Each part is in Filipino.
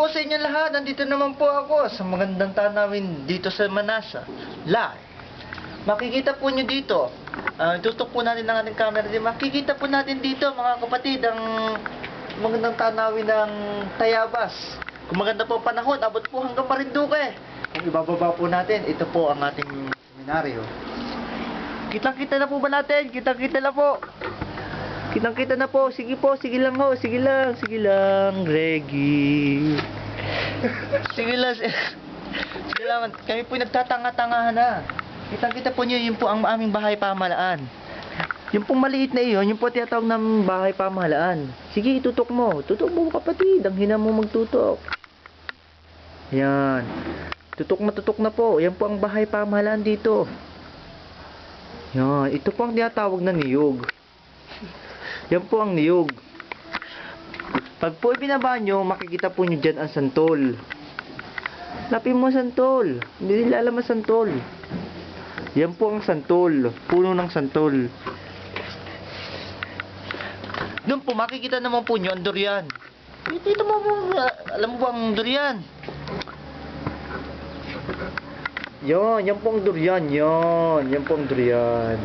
po sa inyo lahat. Nandito naman po ako sa magandang tanawin dito sa Manasa. Live. Makikita po nyo dito. Ah, tutok po natin ang ating camera. Makikita po natin dito mga kapatid ang magandang tanawin ng Tayabas. Kung maganda po panahon, abot po hanggang Marinduque. Kung ibababa po natin, ito po ang ating seminaryo. Kitang-kita na po ba natin? Kitang-kita na po. Kitang-kita na po. Sige po, sige lang ho. Sige lang, sige lang. Reggie. sige lang. sige lang. Kami po nagtatanga-tangahan na. Kitang-kita po niyo, yun po ang aming bahay pamahalaan. Yung pong maliit na iyon, yung po tinatawag ng bahay pamahalaan. Sige, itutok mo. Tutok mo kapatid. Ang hina mo magtutok. Yan. Tutok na tutok na po. Yan po ang bahay pamahalaan dito. Yan. Ito po ang tinatawag na niyog. Yan po ang niyog. Pag po ibinaba nyo, makikita po nyo dyan ang santol. Lapin mo santol. Hindi nila alam ang santol. Yan po ang santol. Puno ng santol. Doon po, makikita naman po nyo ang durian. Dito mo po, ah, alam mo ba ang durian? Yan, yan po ang durian. Yan, yan po ang durian.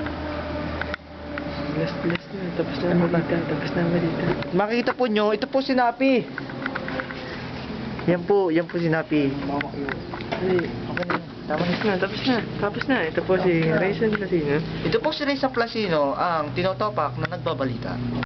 Last, last na. Tapos na ang balita. Tapos na ang balita. Makikita po nyo, ito po si Napi. Yan po, yan po si Napi. Ay, Okay na tapos na. Tapos na. Tapos na. Ito po si Raisin Lasino. Ito po si Reza Placino, ang tinotopak na nagbabalita.